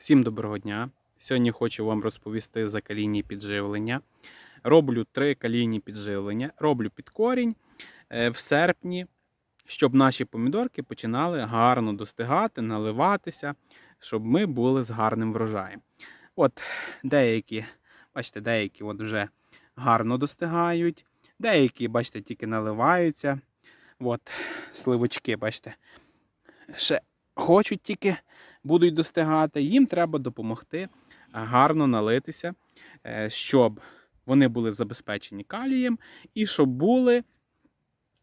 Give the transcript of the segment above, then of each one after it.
Всім доброго дня! Сьогодні хочу вам розповісти за калійні підживлення. Роблю три калійні підживлення. Роблю під корінь е, в серпні, щоб наші помідорки починали гарно достигати, наливатися, щоб ми були з гарним врожаєм. От деякі, бачите, деякі от вже гарно достигають, деякі, бачите, тільки наливаються. От сливочки, бачите, ще хочуть тільки будуть достигати, їм треба допомогти гарно налитися, е, щоб вони були забезпечені калієм і щоб були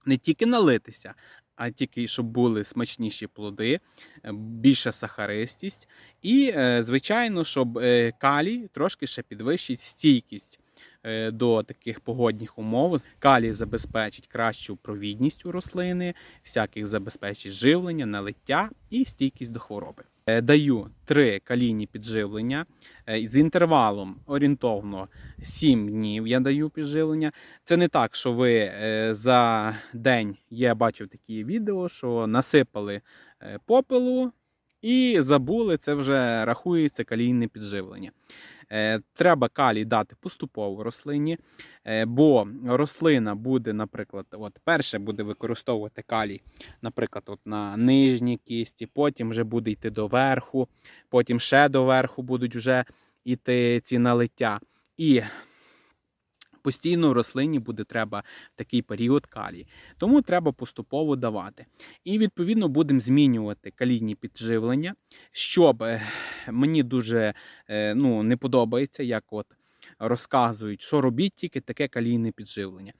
не тільки налитися, а тільки щоб були смачніші плоди, е, більша сахаристість, і, е, звичайно, щоб е, калій трошки ще підвищить стійкість е, до таких погодних умов. Калій забезпечить кращу провідність у рослини, всяких забезпечить живлення, налиття і стійкість до хвороби. Е, Даю три калійні підживлення е, з інтервалом орієнтовно 7 днів. Я даю підживлення. Це не так, що ви е, за день я бачив такі відео, що насипали попелу і забули. Це вже рахується калійне підживлення. Е, Треба калій дати поступово рослині, е, бо рослина буде, наприклад, от перше буде використовувати калій, наприклад, от на нижній кісті, потім вже буде йти до верху, потім ще до верху будуть вже йти ці налиття. І постійно рослині буде треба в такий період калій. Тому треба поступово давати. І відповідно будемо змінювати калійні підживлення, щоб е, мені дуже е, ну, не подобається, як от розказують, що робіть тільки таке калійне підживлення.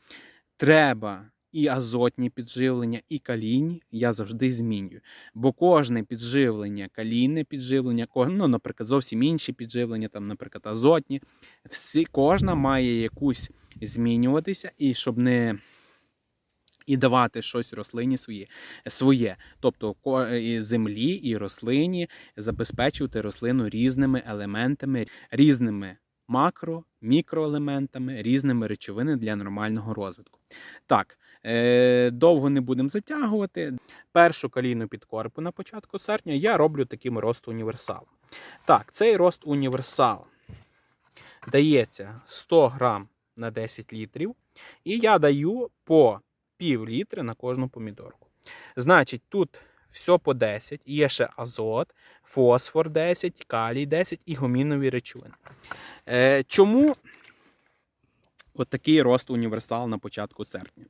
Треба і азотні підживлення, і калійні я завжди змінюю. Бо кожне підживлення, калійне підживлення, ну, наприклад, зовсім інші підживлення, там, наприклад, азотні, всі, кожна має якусь змінюватися, і щоб не і давати щось рослині своє, своє. Тобто і землі і рослині забезпечувати рослину різними елементами, різними макро, мікроелементами, різними речовинами для нормального розвитку. Так, довго не будемо затягувати. Першу калійну підкорпу на початку серпня я роблю таким рост універсал. Так, цей рост універсал дається 100 грам на 10 літрів, і я даю по пів літри на кожну помідорку. Значить, тут все по 10, є ще азот, фосфор 10, калій 10 і гомінові речовини. Е, чому от такий рост універсал на початку серпня?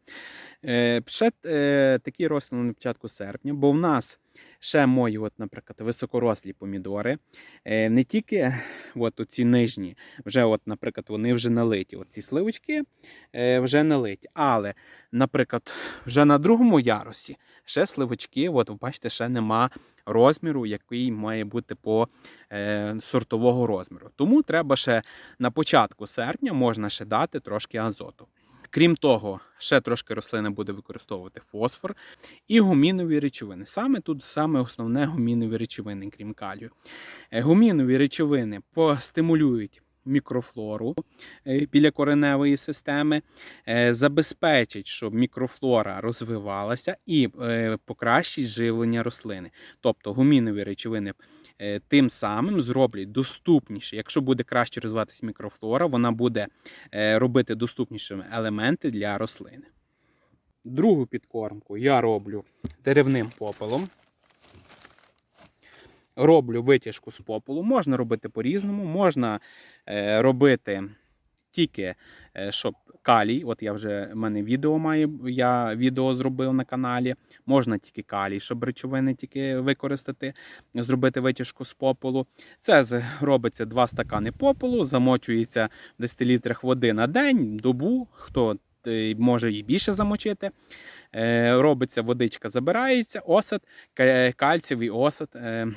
Е, ще е, такий рост на початку серпня, бо в нас ще мої, от, наприклад, високорослі помідори, е, не тільки от ці нижні, вже, от, наприклад, вони вже налиті. От ці сливочки вже налиті. Але, наприклад, вже на другому ярусі ще сливочки, от, бачите, ще нема розміру, який має бути по сортового розміру. Тому треба ще на початку серпня можна ще дати трошки азоту. Крім того, ще трошки рослина буде використовувати фосфор і гумінові речовини. Саме тут саме основне гумінові речовини, крім калію. Е, Гумінові речовини постимулюють мікрофлору е, біля кореневої системи, е, забезпечить, щоб мікрофлора розвивалася і покращить живлення рослини. Тобто гумінові речовини тим самим зроблять доступніше. Якщо буде краще розвиватися мікрофлора, вона буде е, робити доступнішими елементи для рослини. Другу підкормку я роблю деревним попелом. Роблю витяжку з попелу. Можна робити по-різному, можна е, робити тільки е, щоб калій. От я вже в мене відео має, я відео зробив на каналі. Можна тільки калій, щоб речовини тільки використати, зробити витяжку з попелу. Це робиться 2 стакани попелу, замочується в 10 літрах води на день, добу. Хто е, може і більше замочити. Е, Робиться водичка, забирається, осад, ка- кальцієвий осад. е,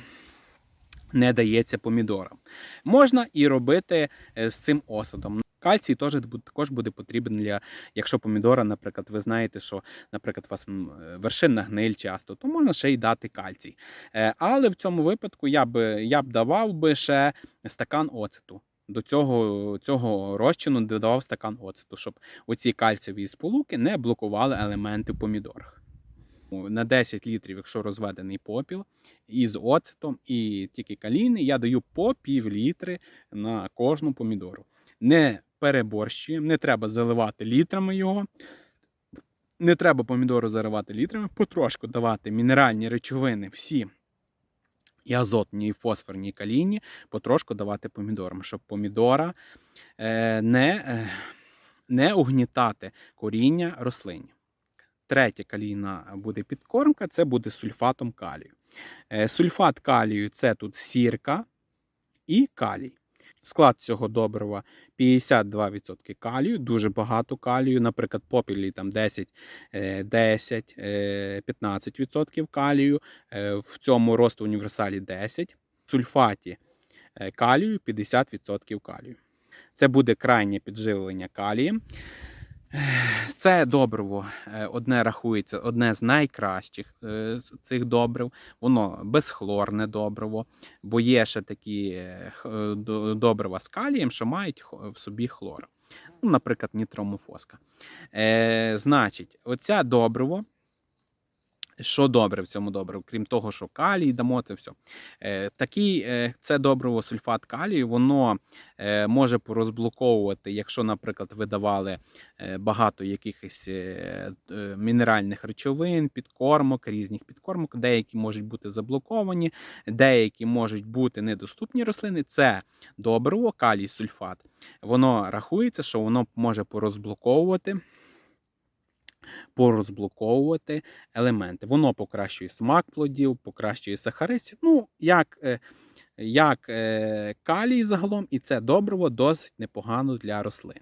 Не дається помідорам. Можна і робити з цим осадом. Кальцій теж також буде потрібен для, якщо помідора, наприклад, ви знаєте, що, наприклад, у вас вершинна гниль часто, то можна ще й дати кальцій. Е, Але в цьому випадку я б, я б давав би ще стакан оцету. До цього, цього розчину додавав стакан оцету, щоб оці кальцієві сполуки не блокували елементи в помідорах. На 10 літрів, якщо розведений попіл із оцетом і тільки калійний, я даю по пів літри на кожну помідору. Не переборщуємо, не треба заливати літрами його. Не треба помідору заривати літрами, потрошку давати мінеральні речовини всі. І азотні, і фосфорні, і калійні, потрошку давати помідорам, щоб помідора е, не, е, не угнітати коріння рослинів. Третя калійна буде підкормка, це буде сульфатом калію. Е, Сульфат калію це тут сірка і калій. Склад цього добрива 52% калію, дуже багато калію. Наприклад, попілі там 10, е, 10 е, 15% калію. Е, В цьому росту універсалі 10. В сульфаті калію 50% калію. Це буде крайнє підживлення калієм. Це добриво е, одне рахується, одне з найкращих е, цих добрив. Воно безхлорне добриво, бо є ще такі е, добрива з калієм, що мають в собі хлор. Ну, наприклад, нітромофоска. Значить, оця добриво. Що добре в цьому добриву, крім того, що калій дамо, це все. Такий, е, це добриво сульфат калію, воно е, може порозблоковувати, якщо, наприклад, ви давали е, багато якихось мінеральних речовин, підкормок, різних підкормок, деякі можуть бути заблоковані, деякі можуть бути недоступні рослини. Це добриво, калій сульфат. Воно рахується, що воно може порозблоковувати. Порозблоковувати елементи. Воно покращує смак плодів, покращує сахариці. Ну, як, е, як е, калій загалом, і це добриво досить непогано для рослини.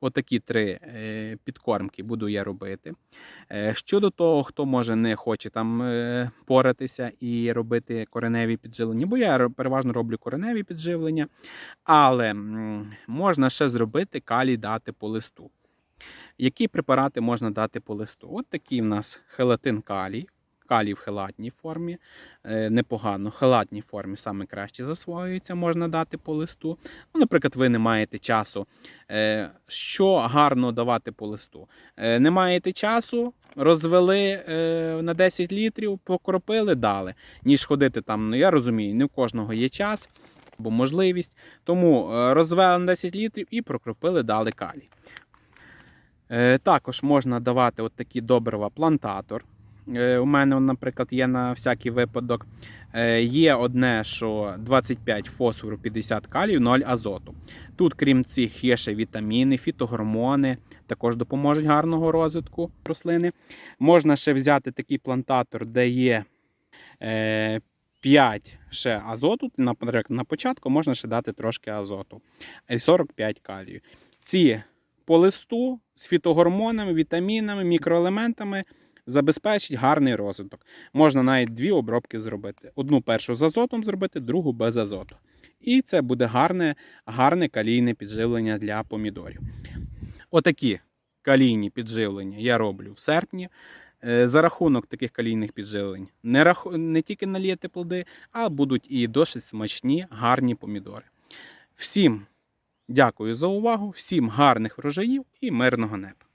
Отакі три е, підкормки буду я робити. Щодо того, хто може не хоче там поратися і робити кореневі підживлення, бо я переважно роблю кореневі підживлення, але можна ще зробити калій дати по листу. Які препарати можна дати по листу? От такий в нас хелатин калій. Калій в хелатній формі, е, непогано. В хелатній формі саме краще засвоюється, можна дати по листу. Ну, наприклад, ви не маєте часу. Е, Що гарно давати по листу? Е, Не маєте часу, розвели на 10 літрів, покропили, дали. Ніж ходити там, ну я розумію, не в кожного є час або можливість. Тому розвели на 10 літрів і прокропили, дали калій. Е, Також можна давати от такі добрива плантатор. Е, У мене, наприклад, є на всякий випадок. Е, Є одне, що 25 фосфору, 50 калію, 0 азоту. Тут, крім цих, є ще вітаміни, фітогормони, також допоможуть гарного розвитку рослини. Можна ще взяти такий плантатор, де є е, 5 ще азоту. Наприклад, на початку можна ще дати трошки азоту. 45 калію. Ці по листу з фітогормонами, вітамінами, мікроелементами забезпечить гарний розвиток. Можна навіть дві обробки зробити. Одну першу з азотом зробити, другу без азоту. І це буде гарне, гарне калійне підживлення для помідорів. Отакі калійні підживлення я роблю в серпні. Е, За рахунок таких калійних підживлень не, раху... не тільки налієте плоди, а будуть і досить смачні, гарні помідори. Всім дякую за увагу, всім гарних врожаїв і мирного неба.